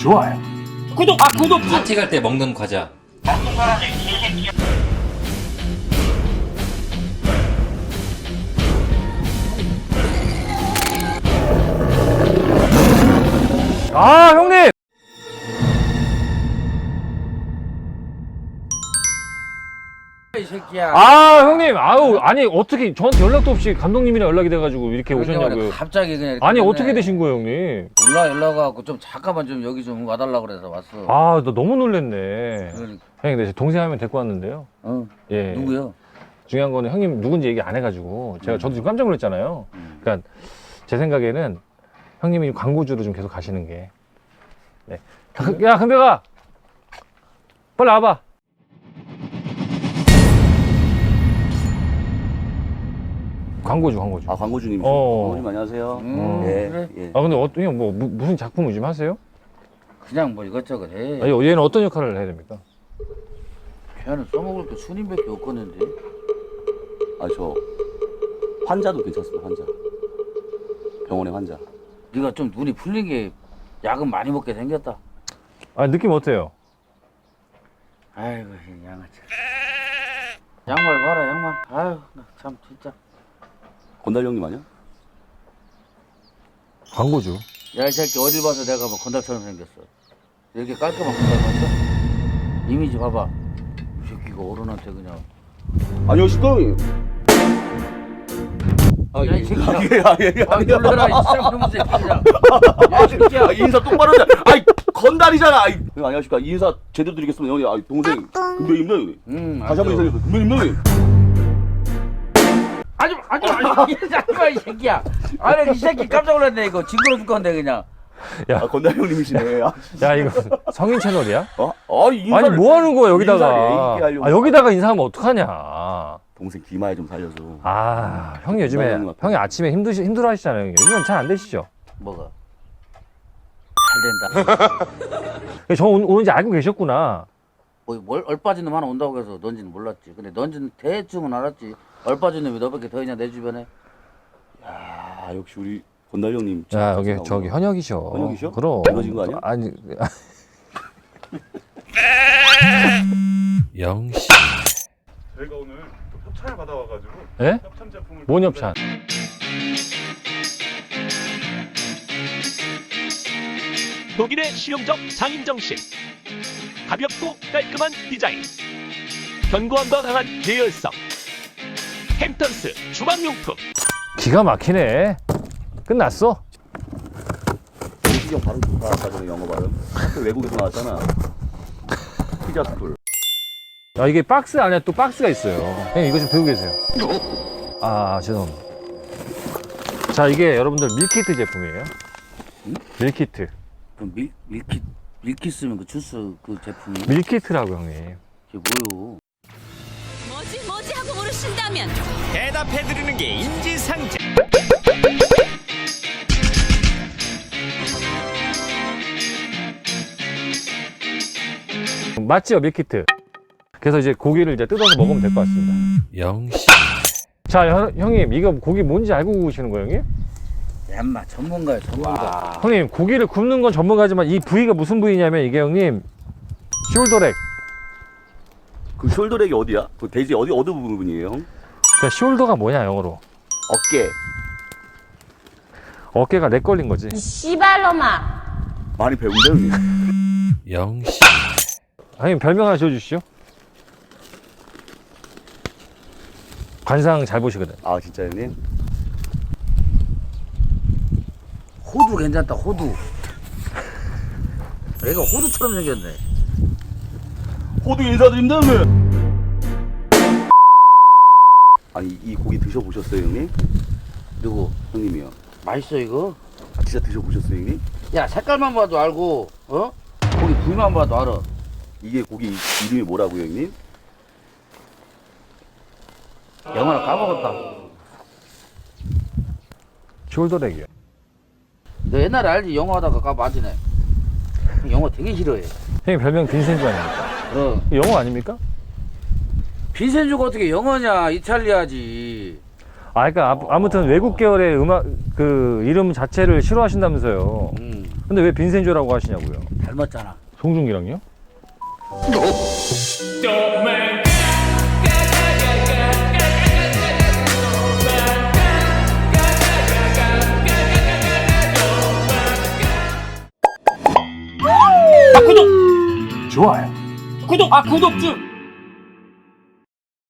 좋아요. 구독, 아, 구독! 파티 갈 때 먹는 과자. 아, 이 새끼야. 아, 형님! 아우, 아니, 어떻게, 저한테 연락도 없이 감독님이랑 연락이 돼가지고 이렇게 그러니까 오셨냐고요. 갑자기 그냥. 이렇게 아니. 어떻게 되신 거예요, 형님? 몰라 연락 와갖고 좀 잠깐만 좀 여기 좀 와달라 그래서 왔어. 아, 나 너무 놀랬네. 그러니까, 형님, 내 동생 하면 데리고 왔는데요. 어 예. 누구요? 중요한 거는 형님 누군지 얘기 안 해가지고 제가 저도 지금 깜짝 놀랐잖아요. 음. 그러니까 제 생각에는 형님이 광고주로 좀 계속 가시는 게. 네. 야, 근데가 빨리 와봐. 광고주, 광고주. 아 광고주님. 어. 광고주님 안녕하세요. 음, 예, 그래. 예. 아 근데 어떤 형뭐 무슨 작품을 좀 하세요? 그냥 뭐 이것저것 해. 아니, 얘는 어떤 역할을 해야 됩니까? 걔는 써먹을 게 순임밖에 없겠는데. 아저 환자도 괜찮습니다. 환자. 병원의 환자. 네가 좀 눈이 풀린 게 약은 많이 먹게 생겼다. 아 느낌 어때요? 아이고 이 양아치. 양말 봐라 양말. 아유 나참 진짜. 건달 형님 아니야? 광고주. 야이 새끼 어딜 봐서 내가 뭐 건달처럼 생겼어. 이렇게 깔끔한 건달 봤어? 이미지 봐봐. 이 새끼가 어른한테 그냥. 안녕하십니까 형님. 아, 야, 이 새끼야. 아, 예, 아, 예, 아 아, 예. 놀래라 이 쌍놈 새끼야. 야 이 새끼야. 아, 인사 똑바로 하자. 아이, 건달이잖아. 아이, 형님 안녕하십니까. 인사 제대로 드리겠습니다. 형님, 아, 동생 금배입니다, 형님. 음, 다시 한번 인사드립니다. 금배입니다, 형님. 아주 아주 아주 이이 새끼야. 아니 이 새끼 깜짝 놀랐네 이거 징그러 죽 건데 그냥. 아, 건달 형님이시네. 아, 야 이거 성인 채널이야? 어? 아, 인사 아니 뭐 하는 거야 인사를 여기다가? 하려고. 아 여기다가 인사하면 어떡하냐? 동생 기마에 좀 살려줘. 아, 형이 요즘에. 형이 아침에 힘드 힘들어 하시잖아요. 형님. 요즘은 잘 안 되시죠? 뭐가? 잘 된다. 저 오- 오는지 알고 계셨구나. 뭐 뭘 얼빠진 놈 하나 온다고 해서 넌지는 몰랐지. 근데 넌지는 대충은 알았지. 얼빠진 놈이 너밖에 더 있냐 내 주변에. 아, 역시 우리 건달 형님. 자, 참 여기. 저기 현역이셔. 현역이셔? 그럼. 이러진 거 아니야? 아니. 영씨. 저희가 오늘 또 협찬을 받아와가지고 예? 협찬 제품을 뭔 협찬? 독일의 실용적 장인 정신 가볍고 깔끔한 디자인 견고함과 강한 예열성 햄턴스 주방용품 기가 막히네. 끝났어. 발음 좋다. 아까 전에 영어 발음. 학교 외국에서 나왔잖아. 피자 스쿨. 야, 이게 박스 안에 또 박스가 있어요. 형님 이거 좀 배우고 계세요. 아, 죄송합니다. 자, 이게 여러분들 밀키트 제품이에요. 밀키트. 그럼 밀 밀키 밀키 쓰면 그 주스 그 제품이 밀키트라고 형님. 이게 뭐요? 뭐지 뭐지 하고 물으신다면 대답해드리는 게 인지상정 맞지요, 밀키트. 그래서 이제 고기를 이제 뜯어서 먹으면 될 것 같습니다. 영씨. 자, 형, 형님, 이거 고기 뭔지 알고 구우시는 거예요, 형님? 얌마 전문가야 전문가. 형님, 고기를 굽는 건 전문가지만 이 부위가 무슨 부위냐면 이게 형님, 숄더렉. 그 숄더렉이 어디야? 그 돼지 어디 어느 부분이에요, 형? 그러니까 숄더가 뭐냐, 영어로? 어깨. 어깨가 렉 걸린 거지. 씨발로마 많이 배운다, 형님. 영씨. 형님, 별명 하나 지어주시죠. 관상 잘 보시거든. 아, 진짜 형님? 호두 괜찮다 호두. 얘가 호두처럼 생겼네. 호두 인사드립니다, 형님. 아니, 이 고기 드셔보셨어요, 형님? 누구? 형님이요. 맛있어 이거? 아, 진짜 드셔보셨어요, 형님? 야 색깔만 봐도 알고 어? 거기 부위만 봐도 알아. 이게 고기 이름이 뭐라고요, 형님? 영화를 까먹었다. 숄더렉이요. 너 옛날에 알지 영화 하다가 까 빠지네. 영화 되게 싫어해. 형님, 별명 빈센조 아닙니까? 어. 영어 아닙니까? 빈센주가 어떻게 영어냐 이탈리아지. 아, 그러니까 아- 아무튼 외국 계열의 음악 그 이름 자체를 싫어하신다면서요. 음. 근데 왜 빈센조라고 하시냐고요? 닮았잖아. 송중기랑요? 구독! 구독! 아, 구독 좀!